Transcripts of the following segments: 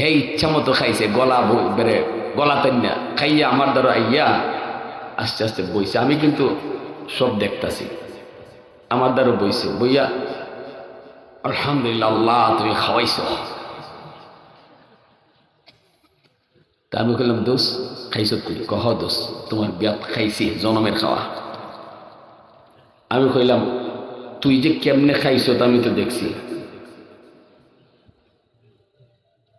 হে ইচ্ছা মতো খাইছে, গলা বেড়ে গলা তন্যা খাইয়া আমার দ্বারা আইয়া আস্তে আস্তে বইছে। আমি কিন্তু সব দেখতাছি, আমার দ্বারা বইছে, বইয়া আলহামদুলিল্লাহ, আল্লাহ তুমি খাওয়াইছ। তা আমি বললাম দোষ খাইছো তুই কহ দোষ তোমার বিয়াত খাইছি, জনমের খাওয়া। আমি কইলাম, তুই যে কেমনে খাইছো তা আমি তো দেখছি।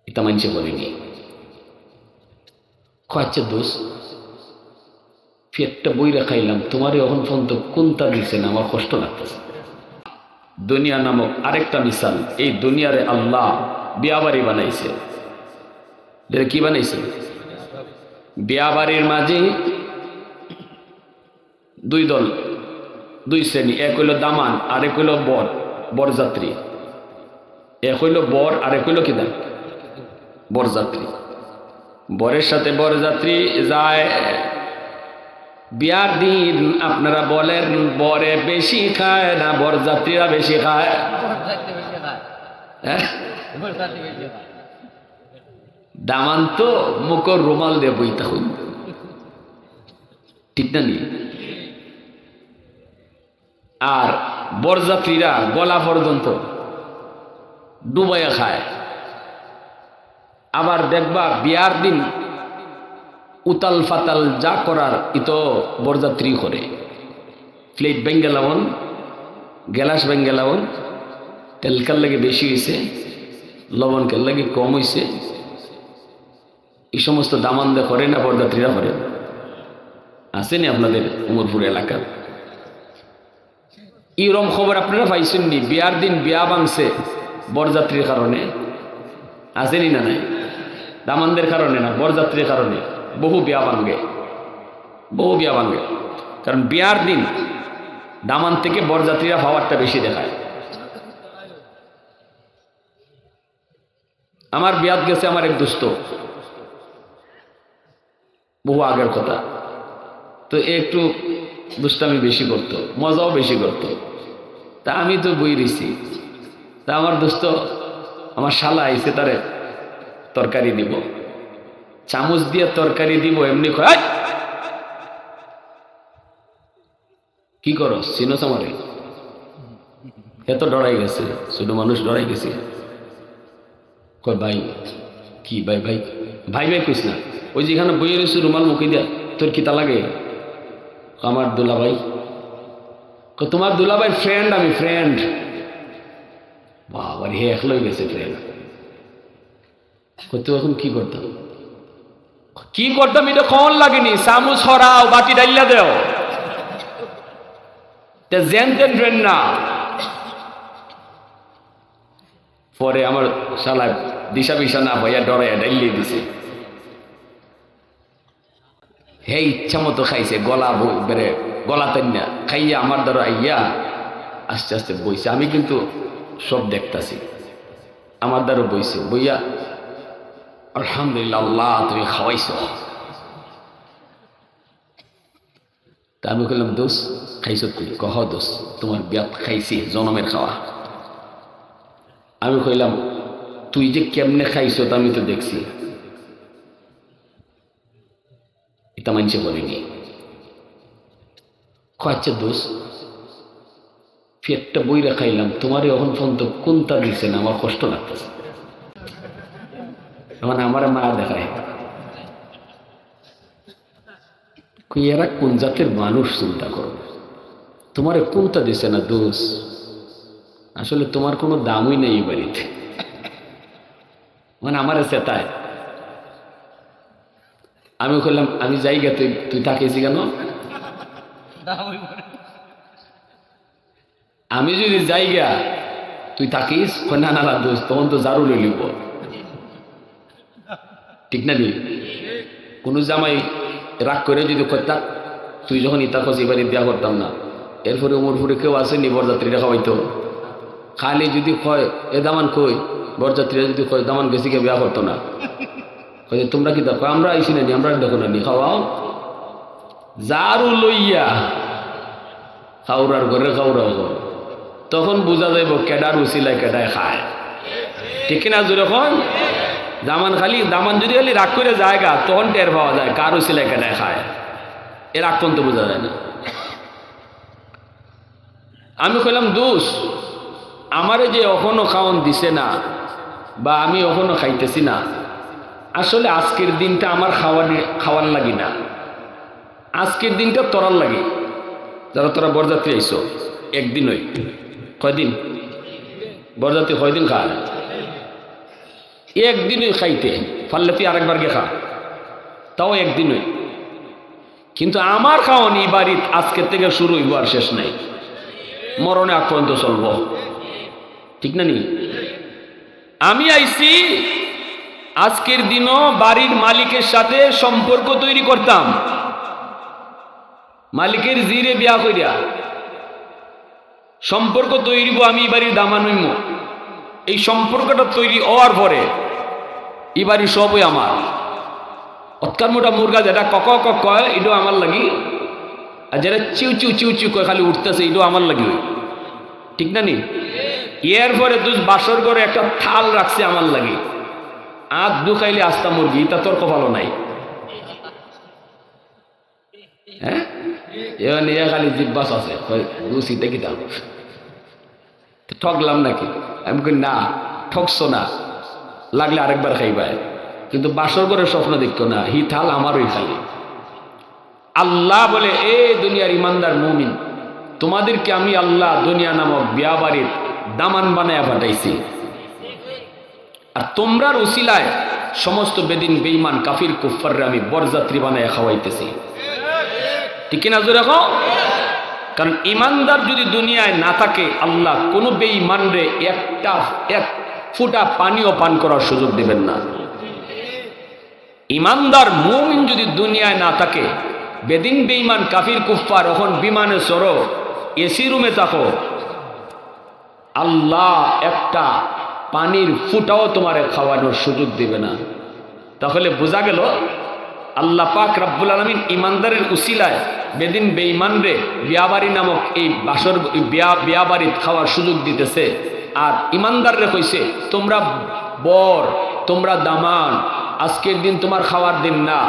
এটা মানছে বলিনি। আচ্ছা দোষ পেটটা বইরা খাইলাম তোমার এখন পর্যন্ত কোনটা না? আমার কষ্ট লাগতেছে। দুনিয়া নামক আরেকটা মিসাল এই দুনিয়ারে আল্লাহ বিয়াবাড়ি বানাইছে। কি বানাইছে? বিয়াবাড়ির মাঝে দুই দল, দুই শ্রেণি, এক হইল দামান আর এক হইল বর, বরযাত্রী। এক হইল বর আর এক হইল কি দাম বরযাত্রী। বরের সাথে বরযাত্রী যায়। বিয়ার দিন আপনারা বলেন বরে বেশি খায় না বরযাত্রীরা বেশি খায়? হ্যাঁ? দামান তো মুখর রুমাল দিয়ে বইতে হইল। ঠিক না নি? আর বরযাত্রীরা গলা পর্যন্ত ডুবাইয়া খায়। আবার দেখবা বিয়ার দিন উতাল ফাতাল যা করার ইতো বরযাত্রী করে। প্লেট লাবন গ্যালাস লাবন তেলকার লাগে বেশি হয়েছে লবণকের লাগে কম হয়েছে এই সমস্ত দামান্দা করে না বরযাত্রীরা করে। আসেনি আপনাদের উমরপুর এলাকার ইরম খবর আপনারা পাইছেন নি? বিয়ার দিন বিয়া ভাঙছে বরযাত্রীর কারণে। আসেনি না নাই? দামানদের কারণে না, বরযাত্রীর কারণে। বহু বিয়া ভাঙ্গে বহু বিয়া ভাঙ্গে কারণ বিয়ার দিন দামান থেকে বরযাত্রীরা পাওয়ারটা বেশি দেখায়। আমার বিয়াত গেছে আমার এক দুস্থ বহু আগের কথা। তো একটু দুষ্টামি বেশি করতো, মজাও বেশি করতো। তা আমি তো বই রইছি তা আমার দোস্ত, আমার শালা আইসে তারে। তরকারি দিব। চামচ দিয়ে তরকারি দিব, এমনি কি করো? চিনোস আমারে? এত ডরাই গেছে, ছোট মানুষ ডরাই গেছে। কয়, ভাই, কি ভাই ভাই? ভাই ভাই, কইস না। ওই যেখানে বইয়ে রয়েছে রুমাল মুখে দিয়া, তোর কিতা লাগে? আমার দুলাভাই। তোমার দুলাভাই ফ্রেন্ড আমি ফ্রেন্ড বাবার, হে, একলাই গেছে ফ্রেন্ড তো এখন কি করতাম? কি করতাম, এটা কখন লাগেনি। সামু ছড়াও বাটি ডাইলা দেও। না। পরে আমার শালা দিশা বিশা না হইয়া ডরাইয়া ডাইলিয়ে দিছে। হে ইচ্ছা মতো খাইছে, গলা বেড়ে গলা তন্যা খাইয়া আমার দ্বারা আইয়া আস্তে আস্তে বইছে। আমি কিন্তু সব দেখতাছি। আমার দ্বারা বইছে। বইয়া আলহামদুলিল্লাহ, তুমি খাওয়াইছো। তা আমি বললাম দোষ খাইছো তুই কহ দোষ তোমার বিয়াত খাইছি, জনমের খাওয়া। আমি কইলাম, তুই যে কেমনে খাইছো তা আমি তো দেখছি। এটা মানছে বলিনি। আচ্ছা দোষ পেটটা বইরা খাইলাম, তোমার এখন পর্যন্ত কোনটা দিছে না আমার কষ্ট লাগতেছে। মানে আমার মা দেখায়। এরা কোন জাতের মানুষ চিন্তা করো? তোমার কোনটা দিছে না দোষ? আসলে তোমার কোনো দামই নেই এই বাড়িতে। মানে আমার চেতায়। আমি বললাম আমি যাই গে তুই তুই থাকিস কেন? আমি যদি যাই গা তুই থাকিস না না না দোষ তখন তো জারু লইলিব ঠিক না নি কোনো জামাই রাগ করে যদি করতাম তুই যখন ইতা খোঁজ এবারে দেওয়া করতাম না। এরপরে ওমর ফুরে কেউ আসেনি, বরযাত্রীরা খাওয়াইতো। খালি যদি কয়, এ দামান কই? বরযাত্রীরা যদি কয়, দামান গেছি কে, বিয়া করতো না। কয় তোমরা কি দেখো, আমরা আইসি না নি, আমরা দেখো না নি, খাওয়াও। জারু লইয়া খাউরার ঘরে খাউরাও ঘর তখন বোঝা যাইব কেডার উচিলায় কেডায় খায়। ঠিক না যখন দামান খালি, দামান যদি খালি রাগ করে জায়গা, তখন টের পাওয়া যায়, কারও ছেলে কেটে খায়। এ রাগ পর্যন্ত বোঝা যায় না। আমি কইলাম দোষ আমারে যে এখনও খাওয়ান দিছে না, বা আমি এখনও খাইতেছি না, আসলে আজকের দিনটা আমার খাওয়ানে খাওয়ার লাগি না। আজকের দিনটা তোরার লাগে। যারা তোরা বরযাত্রী আইসো একদিন ওই, কয়দিন? বরযাত্রী কয়দিন খা একদিনই খাইতে, পারলে তুই আরেকবার গে খা। তাও একদিনই। কিন্তু আমার খাওয়ান এই বাড়ির আজকের থেকে শুরু হইব আর শেষ নাই। মরণে আগ পর্যন্ত চলব। ঠিক না নি? আমি আইছি, আজকের দিনও বাড়ির মালিকের সাথে সম্পর্ক তৈরি করতাম। মালিকের জিরে বিয়া কইরা। সম্পর্ক তৈরি আমি বাড়ির দামান হইম। এই সম্পর্কটা তৈরি হওয়ার পরে এই বাড়ি সবই আমার। অৎকার মোটা মুরগা যেটা কক কক কয়, এটাও আমার লাগি। আর যেটা চিউ চিউ চিউ চিউ কয়, খালি উঠতেছে, এটাও আমার লাগি ঠিক না নি? এর পরে তুই বাসর করে একটা থাল রাখছে আমার লাগি। আত দু খাইলে আস্তা মুরগি তা তোর কপালও নাই। হ্যাঁ? এবার নিয়ে খালি জিব্বাস আছে কি ঠকলাম নাকি? আমি কই, না, ঠকছো না। লাগলে আরেকবার খাইবায় কিন্তু বাসর করে স্বপ্ন দেখতো না, হি থাল, আমারই খালি আল্লাহ বলে, এ দুনিয়ার ইমানদার মুমিন, তোমাদেরকে আমি আল্লাহ দুনিয়া নামক বিয়া বাড়ির দামান বানায়া পাঠাইছি। আর তোমরার উসিলায় সমস্ত বেদিন বেইমান কাফির কুফাররে আমি বরযাত্রী বানায় খাওয়াইতেছি। ঠিক না জোরে রাখো কারণ ইমানদার যদি দুনিয়ায় না থাকে, আল্লাহ কোনো বেঈমানরে একটা, এক ফুটা পানিও পান করার সুযোগ দেবেন না। ইমানদার মুমিন যদি দুনিয়ায় না থাকে, বেদিন বেঈমান, কাফির কুফার এখন বিমানে সরো এসি রুমে থাকো, আল্লাহ একটা পানির ফুটাও তোমারে খাওয়ানোর সুযোগ দেবে না। তাহলে বোঝা গেল, আল্লাহ পাক রাব্বুল আলমিন ইমানদারের উসিলায় বেদিন বেঈমানরে বিয়াবাড়ি নামক এই বাসর বিয়া খাওয়ার সুযোগ দিতেছে, আর ইমানদাররে কইছে, তোমরা বর, তোমরা দামান আজকের দিন তোমার খাওয়ার দিন না।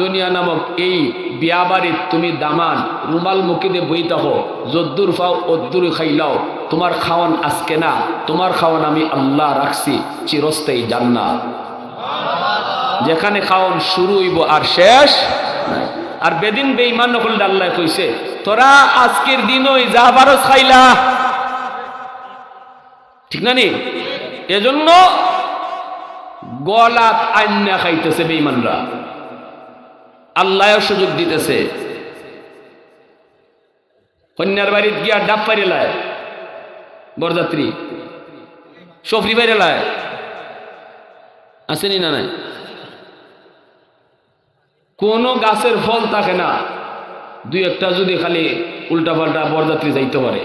দুনিয়া নামক এই বিয়াবাড়ির তুমি দামান রুমাল মুখিদে বই থাকো যদ্দুর ফাও অদ্দুর খাইলাও তোমার খাওয়ান আজকে না, তোমার খাওয়ান আমি আল্লাহ রাখছি, চিরস্থায়ী জান্নাত। যেখানে খাওয়ান শুরু হইব আর শেষ নাই। আর বেদিন বেইমান নকল আল্লাহ কইছে, তোরা আজকের দিন ওই যা বারস খাইলা। ঠিক না নি? এজন্য গলাত আন্যা খাইতেছে বেইমানরা আল্লাহ সুযোগ দিতেছে। কন্যার বাড়িত গিয়া ডাব পারিলায় বরযাত্রী, সফরি পারিলায় আসেনি না নাই? কোনো গাছের ফল থাকে না। দুই একটা যদি খালি উল্টা পাল্টা বরযাত্রী যাইতে পারে।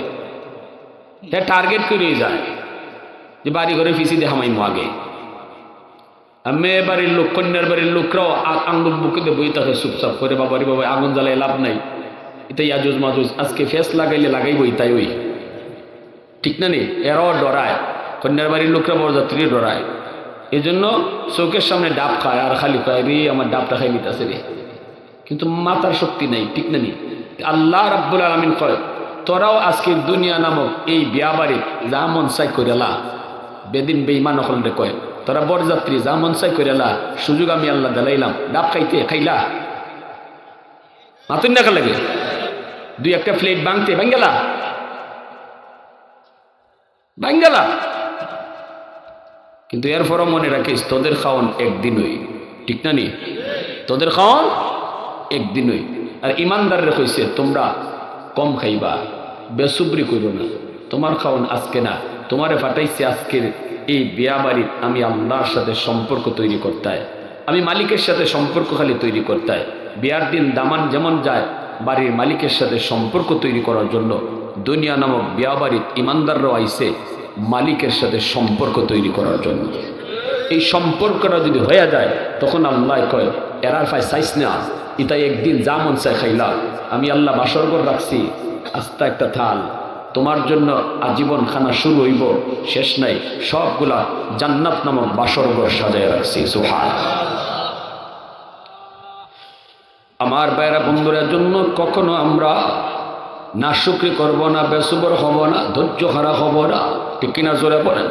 হ্যাঁ টার্গেট করেই যায়। যে বাড়ি ঘরে ফিসি দেখা মাইমো আগে। আর মেয়ে বাড়ির লোক, কন্যার বাড়ির লোকরাও আ- আঙ্গুল বুকে দিয়ে বই থাকে চুপচাপ করে বাবারি বাবা, আগুন জ্বালায় লাভ নাই। এটাই আজুজ মাজুজ। আজকে ফেস লাগাইলে লাগাইবই তাই ওই। ঠিক না নেই এরাও ডরায়। কন্যার বাড়ির লোকরা বরযাত্রী ডরায়। এই জন্য চোখের সামনে ডাব খায়, আর খালি খায় রে আমার ডাবটা খাই নিতেছে রে। কিন্তু মাতার শক্তি নেই, ঠিক না নি? আল্লাহ রাব্বুল আলমিন কয়, তোরাও আজকের দুনিয়া নামক এই বিয়া বাড়ি যা মন চাই করেলা বেদিন বেইমান হল রে কয়, তোরা বরযাত্রী যা মন চাই করেলা সুযোগ আমি আল্লাহ দিলাইলাম, ডাব খাইতে, খাইলা? মাতুন দেখা লাগে দুই একটা প্লেট ভাঙতে ভাঙ্গেলা ভাঙ্গেলা কিন্তু এরপরও মনে রাখিস, তোদের খাওয়ান একদিনই। ঠিক না নি? তোদের খাওয়ান একদিনই। আর ইমানদাররে কইছে, তোমরা কম খাইবা, বেসুবরি করো না। তোমার খাওয়ান আজকে না। তোমারে ফাটাইছে আজকের এই বিয়া বাড়ির আমি আল্লাহর সাথে সম্পর্ক তৈরি করতে আমি মালিকের সাথে সম্পর্ক খালি তৈরি করতে বিয়ার দিন দামান যেমন যায়, বাড়ির মালিকের সাথে সম্পর্ক তৈরি করার জন্য দুনিয়া নামক বিয়া বাড়ির ইমানদাররাও আইসে মালিকের সাথে সম্পর্ক তৈরি করার জন্য। এই সম্পর্কটা যদি হয়ে যায়, তখন আল্লাহ কয়, এরার ফাই সাইস না। ইতাই একদিন যা মন চাই খাইলা। আমি আল্লাহ বাসরগর রাখছি। আস্তা একটা থাল। তোমার জন্য আজীবন খানা শুরু হইব। শেষ নাই। সবগুলা জান্নাত নামক বাসরঘর সাজায় রাখছি। সুহান আমার বাইরা বন্ধুদের জন্য কখনো আমরা না শুক্রি করব না, বেসুবর হব না, ধৈর্য হারা হব না। ঠিক কিনা জোরে পড়েন